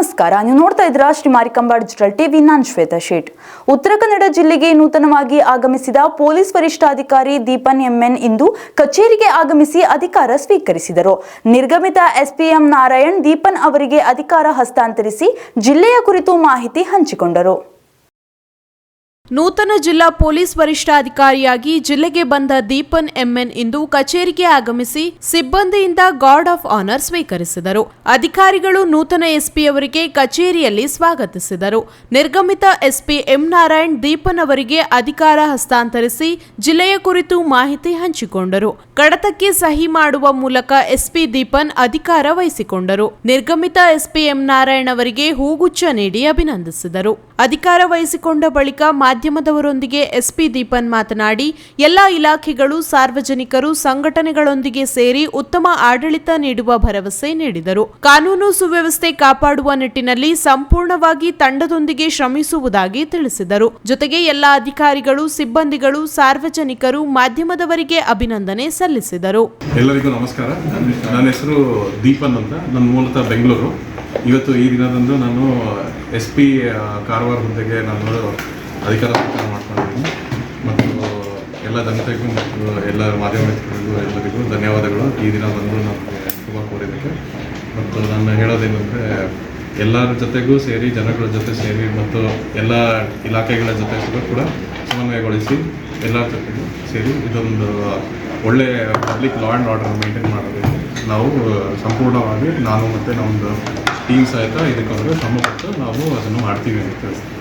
ನಮಸ್ಕಾರ. ನೀವು ನೋಡ್ತಾ ಇದ್ದೀರಾ ಶ್ರೀ ಮಾರಿಕಂಬಾ ಡಿಜಿಟಲ್ ಟಿವಿ. ನಾನ್ ಶ್ವೇತಾ ಶೇಟ್. ಉತ್ತರ ಕನ್ನಡ ಜಿಲ್ಲೆಗೆ ನೂತನವಾಗಿ ಆಗಮಿಸಿದ ಪೊಲೀಸ್ ವರಿಷ್ಠಾಧಿಕಾರಿ ದೀಪನ್ ಎಂಎನ್ ಇಂದು ಕಚೇರಿಗೆ ಆಗಮಿಸಿ ಅಧಿಕಾರ ಸ್ವೀಕರಿಸಿದರು. ನಿರ್ಗಮಿತ ಎಸ್ಪಿಎಂ ನಾರಾಯಣ್ ದೀಪನ್ ಅವರಿಗೆ ಅಧಿಕಾರ ಹಸ್ತಾಂತರಿಸಿ ಜಿಲ್ಲೆಯ ಕುರಿತು ಮಾಹಿತಿ ಹಂಚಿಕೊಂಡರು. ನೂತನ ಜಿಲ್ಲಾ ಪೊಲೀಸ್ ವರಿಷ್ಠಾಧಿಕಾರಿಯಾಗಿ ಜಿಲ್ಲೆಗೆ ಬಂದ ದೀಪನ್ ಎಂಎನ್ ಇಂದು ಕಚೇರಿಗೆ ಆಗಮಿಸಿ ಸಿಬ್ಬಂದಿಯಿಂದ ಗಾರ್ಡ್ ಆಫ್ ಆನರ್ ಸ್ವೀಕರಿಸಿದರು. ಅಧಿಕಾರಿಗಳು ನೂತನ ಎಸ್ಪಿ ಅವರಿಗೆ ಕಚೇರಿಯಲ್ಲಿ ಸ್ವಾಗತಿಸಿದರು. ನಿರ್ಗಮಿತ ಎಸ್ಪಿ ಎಂ ನಾರಾಯಣ್ ದೀಪನ್ ಅವರಿಗೆ ಅಧಿಕಾರ ಹಸ್ತಾಂತರಿಸಿ ಜಿಲ್ಲೆಯ ಕುರಿತು ಮಾಹಿತಿ ಹಂಚಿಕೊಂಡರು. ಕಡತಕ್ಕೆ ಸಹಿ ಮಾಡುವ ಮೂಲಕ ಎಸ್ಪಿ ದೀಪನ್ ಅಧಿಕಾರ ವಹಿಸಿಕೊಂಡರು. ನಿರ್ಗಮಿತ ಎಸ್ಪಿ ಎಂ ನಾರಾಯಣ್ ಅವರಿಗೆ ಹೂಗುಚ್ಛ ನೀಡಿ ಅಭಿನಂದಿಸಿದರು. ಅಧಿಕಾರ ವಹಿಸಿಕೊಂಡ ಬಳಿಕ ಮಾಧ್ಯಮದವರೊಂದಿಗೆ ಎಸ್ಪಿ ದೀಪನ್ ಮಾತನಾಡಿ, ಎಲ್ಲ ಇಲಾಖೆಗಳು, ಸಾರ್ವಜನಿಕರು, ಸಂಘಟನೆಗಳೊಂದಿಗೆ ಸೇರಿ ಉತ್ತಮ ಆಡಳಿತ ನೀಡುವ ಭರವಸೆ ನೀಡಿದರು. ಕಾನೂನು ಸುವ್ಯವಸ್ಥೆ ಕಾಪಾಡುವ ನಿಟ್ಟಿನಲ್ಲಿ ಸಂಪೂರ್ಣವಾಗಿ ತಂಡದೊಂದಿಗೆ ಶ್ರಮಿಸುವುದಾಗಿ ತಿಳಿಸಿದರು. ಜೊತೆಗೆ ಎಲ್ಲ ಅಧಿಕಾರಿಗಳು, ಸಿಬ್ಬಂದಿಗಳು, ಸಾರ್ವಜನಿಕರು ಮಾಧ್ಯಮದವರಿಗೆ ಅಭಿನಂದನೆ ಸಲ್ಲಿಸಿದರು. ಎಲ್ಲರಿಗೂ ನಮಸ್ಕಾರ. ನನ್ನ ಹೆಸರು ದೀಪನ್ ಅಂತ. ನನ್ನ ಮೂಲತಃ ಬೆಂಗಳೂರು. ಇವತ್ತು ಈ ದಿನದಂದು ನಾನು ಎಸ್ ಪಿ ಕಾರವಾರ ಹುದ್ದೆಗೆ ನಾನು ಅಧಿಕಾರ ಸ್ವೀಕಾರ ಮಾಡ್ಕೊಂಡಿದ್ದೀನಿ. ಮತ್ತು ಎಲ್ಲ ಜನತೆಗೂ ಮತ್ತು ಎಲ್ಲ ಮಾಧ್ಯಮ ಮಿತ್ರರಿಗೂ, ಎಲ್ಲರಿಗೂ ಧನ್ಯವಾದಗಳು. ಈ ದಿನ ಬಂದು ನಮಗೆ ಶುಭ ಕೋರಿದ್ದಕ್ಕೆ. ಮತ್ತು ನಾನು ಹೇಳೋದೇನೆಂದರೆ, ಎಲ್ಲರ ಜೊತೆಗೂ ಸೇರಿ, ಜನಗಳ ಜೊತೆ ಸೇರಿ ಮತ್ತು ಎಲ್ಲ ಇಲಾಖೆಗಳ ಜೊತೆಗೂ ಕೂಡ ಸಮನ್ವಯಗೊಳಿಸಿ ಎಲ್ಲರ ಜೊತೆಗೂ ಸೇರಿ ಇದೊಂದು ಒಳ್ಳೆ public law and order maintain ಮಾಡಬೇಕು ನಾವು ಸಂಪೂರ್ಣವಾಗಿ ನಾನು ಮತ್ತು ನಮ್ಮದು ಟೀಮ್ ಸಹಿತ ಇದಕ್ಕೊಂದು ಶ್ರಮಪಟ್ಟು ನಾವು ಅದನ್ನು ಮಾಡ್ತೀವಿ ಅಂತ ತಿಳಿಸ್ತೀನಿ